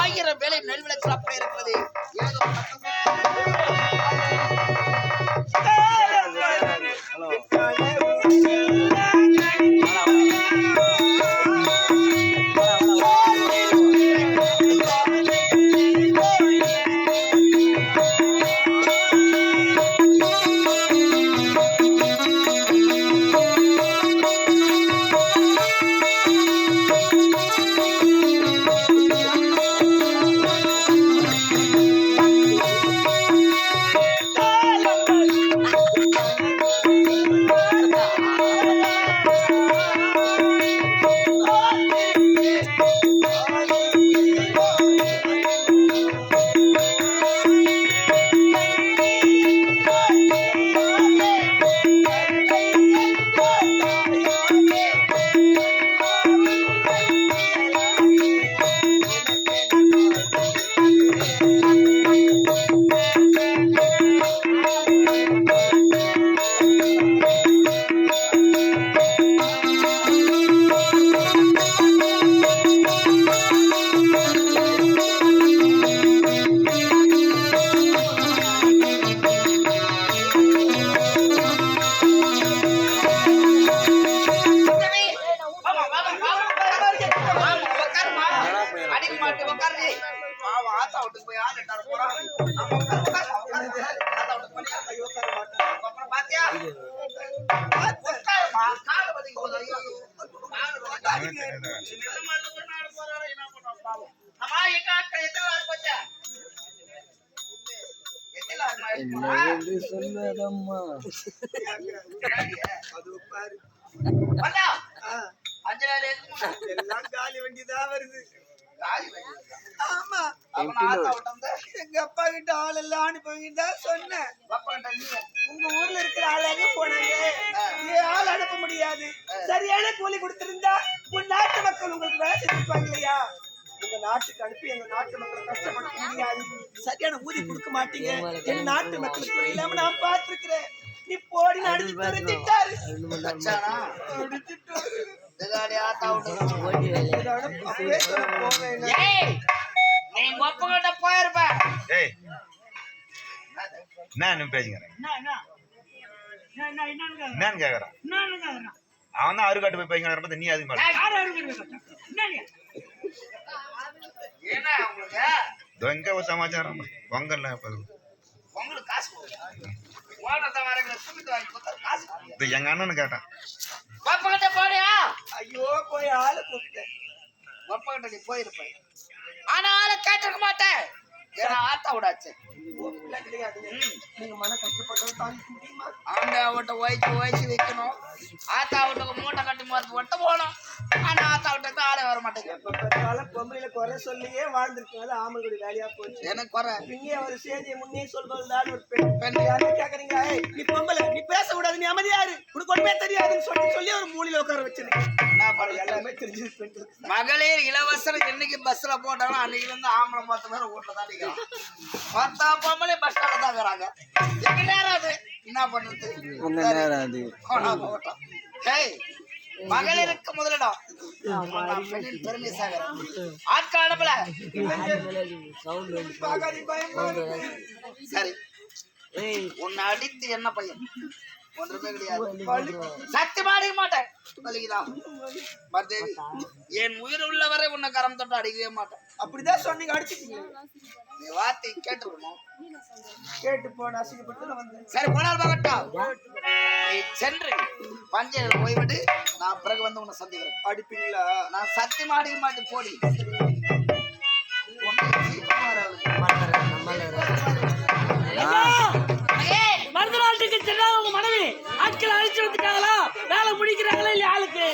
ஆயிரம் வேலை நெல் விளைச்சல் அப்படி இருக்கிறது. ஏதோ ஆமா, போனா? சொல்வதம்மா? எல்லாம் காலி வண்டி தான் வருது. ஆமா. எங்க அப்பா கிட்ட ஆள் எல்லாம் அனுப்புவீங்க சொன்னேன். உங்க ஊர்ல இருக்கிற ஆள் எங்க போனாங்க? ஆள் அனுப்ப முடியாது. சரியான கூலி கொடுத்திருந்தா உன் நாட்டு மக்கள் உங்களுக்கு வேலை செஞ்சிருப்பாங்க இல்லையா? உங்க நாட்டுக்கு அனுப்பி எங்க நாட்டு மக்களை கஷ்டப்படுத்த முடியாது. சரியான ஊதி கொடுக்க மாட்டீங்க. என் நாட்டு மக்களுக்கு இல்லாம நான் பார்த்திருக்கிறேன். நீ போடி அப்பவே சொல்ல போவேன் என்ன நீ பேசிக்கிறேன் என்னன்னு கேக்குறான் அவன் தான் அருகாட்டு போய் பேசிக்கிறான் நீ அதுக்கு மேல. ஒரு சமாச்சாரம். பொங்கல். இது எங்க அண்ணனு கேட்டான். அப்பங்கிட்ட போறியா? ஐயோ போய் ஆளை கூப்பிட்டேன். அப்பங்கிட்ட நீ போயிருப்ப. ஆனா ஆளை கேட்டிருக்க மாட்டேன். ஆத்தா விடாச்சு. நீங்க மன கஷ்டப்பட்டதை தாங்கிக்க முடியுமா ஆண்டா விட்ட வயிற்று வயசு வைக்கணும். ஆத்தா விட்டுக்கு மூட்டை கட்டி மரத்து விட்டு போகணும். ஆனா ஆத்தா விட்டுக்கு ஆளே வர மாட்டேங்குது எப்ப பார்த்தாலும் பொம்பளையில குறை சொல்லியே வாழ்ந்திருக்கனால ஆம்பளுடைய வேலையா போச்சு எனக்கு குறை. இங்கே ஒரு செய்தியை முன்னே சொல்வதுதான் ஒரு பெண் பெண் யாரு கேக்குறீங்க நீ பொம்பளை நீ பேச கூடாது நீ அமைதியாரு உனக்கு ஒண்ணுமே தெரியாதுன்னு சொல்லி சொல்லி ஒரு மூலையில உட்கார வச்சிருக்கேன் என்ன மகளிர் இலவசம் என்னைக்கு பஸ்ல போட்டாலும் அன்னைக்கு இருந்து ஆம்பளை பத்து பேர் வீட்டுல தான் பத்தா பொம்பளை பஸ் ஸ்டாண்ட்ல தான் இருக்கிறாங்க. எங்க நேரம் அது? என்ன பண்றது உங்க நேரம் அது. ஏய், மகளிருக்கு முதலிடம். பெருமை சாகிறேன் ஆட்கள் அனுப்பல. சரி. உன்னை அடித்து என்ன பையன்? ஒன்றுமே கிடையாது. சத்தியமா அடிக்க மாட்டேன். மருதேவி என் உயிர் உள்ளவரை உன்னை கரம் தொட்டு அடிக்கவே மாட்டேன். அப்படிதான் சொன்னீங்க அடிச்சிட்டீங்க. நீ வார்த்தை கேட்டுக்கணும் கேட்டு போன அசிங்கப்பட்டு நான் வந்தேன் சரி போனால் பார்க்கட்டும். நீ சென்று பஞ்சையில் போய்விட்டு நான் பிறகு வந்து உன்னை சந்திக்கிறேன். அடிப்பீங்களா? நான் சத்தியமா அடிக்க மாட்டேன் போடி நாட்டுக்கு சென்றால் உங்க மனைவி ஆட்கள் அழைச்சு வந்துட்டாங்களா? வேலை முடிக்கிறாங்களா இல்லையா ஆளுக்கு?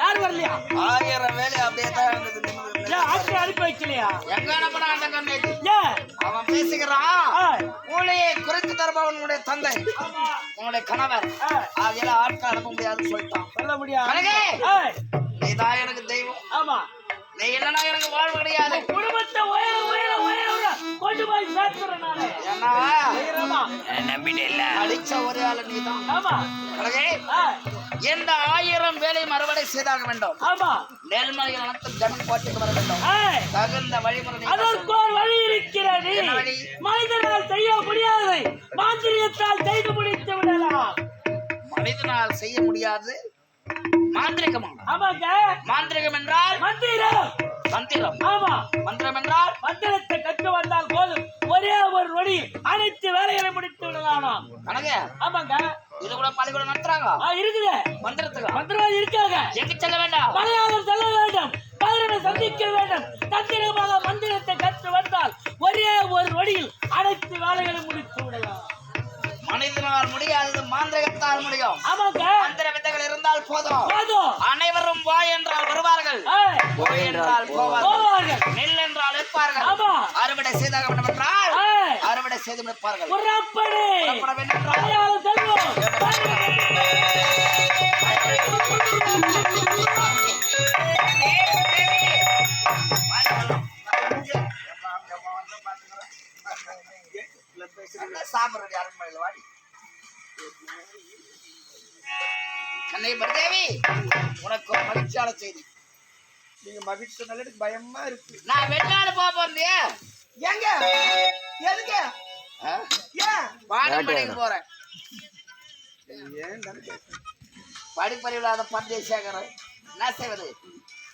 யார் வரலையா? ஆயிரம் வேலை அப்படியே தான் உன்னுடைய தந்தை. உன்னுடைய கணவர். ஆகிய ஆட்கள் அனுப்ப முடியாதுன்னு சொல்லிட்டான். சொல்ல முடியாது. நீதான் எனக்கு தெய்வம். ஆமா. நீ இல்லைன்னா எனக்கு வாழ்வு கிடையாது. குடும்பத்தை உயர உயர உயர கொண்டு போய் சேர்த்துறேன் உயரமா? அடிச்ச ஒரே ஆளு நீதான். ஆமா. ஏய், எந்த ஆயிரம் வேலை மறுவடை செய்தாக வேண்டும்? ஆமா. நெல்மலையில் அனைத்தும் ஜமீன் கோட்டுக்கு வர வேண்டும். தகுந்த வழிமுறை அதற்கு ஒரு வழி இருக்கிறது. என்ன வழி? மனிதனால் செய்ய முடியாததை மாந்திரிகத்தால் செய்து முடித்து விடலாம். மனிதனால் செய்ய முடியாது. மாந்திரிகமா ஆமாங்க. மாந்திரிகம் என்றால்? மந்திரம். மந்திரம். ஆமா. மந்திரம் என்றால்? மந்திரத்தை கற்று வந்தால் போதும். ஒரே ஒரு நொடி அனைத்து வேலைகளை முடித்து விடலாமா கணக்கு ஆமாங்க. இது கூட பள்ளிக்கூடம் நடத்துறாங்க இருக்குது. மந்திரத்துக்கு? மந்திரவாதி இருக்காங்க. எங்க செல்ல வேண்டாம்? மலையாளம் செல்ல வேண்டும். பதினரை சந்திக்க வேண்டும். தந்திரமாக மந்திரத்தை கற்று வந்தால் ஒரே ஒரு நொடியில் அனைத்து வேலைகளை முடித்து விடலாம் மனிதனால் முடியாதது மாந்திரிகத்தால் முடியும். ஆமாங்க. மந்திர வித்தைகள் இருந்தால் போதும். போதும். அனைவரும் வா என்றால் வருவார்கள். போய் என்றால் போவார்கள். நெல் என்றால் இருப்பார்கள் ஆமா. அறுவடை செய்தாக வேண்டும் என்றால் அறுவடை செய்து முடிப்பார்கள் அன்னை பரதேவி உனக்கு ஒரு மகிழ்ச்சியான செய்தி. நீங்க மகிழ்ச்சி சொன்னாலே எனக்கு பயமா இருக்கு. நான் வெளிநாடு போக போறேன் ஏங்க எதுங்க ஏன்? பாடப்படிக்கு போறேன். ஏன். படிப்பறிவில்லாத பந்தேசேகரன் என்ன செய்வது?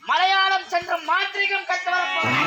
மலையாளம் சென்று மாந்திரிகம் கற்று வரப்போறேன்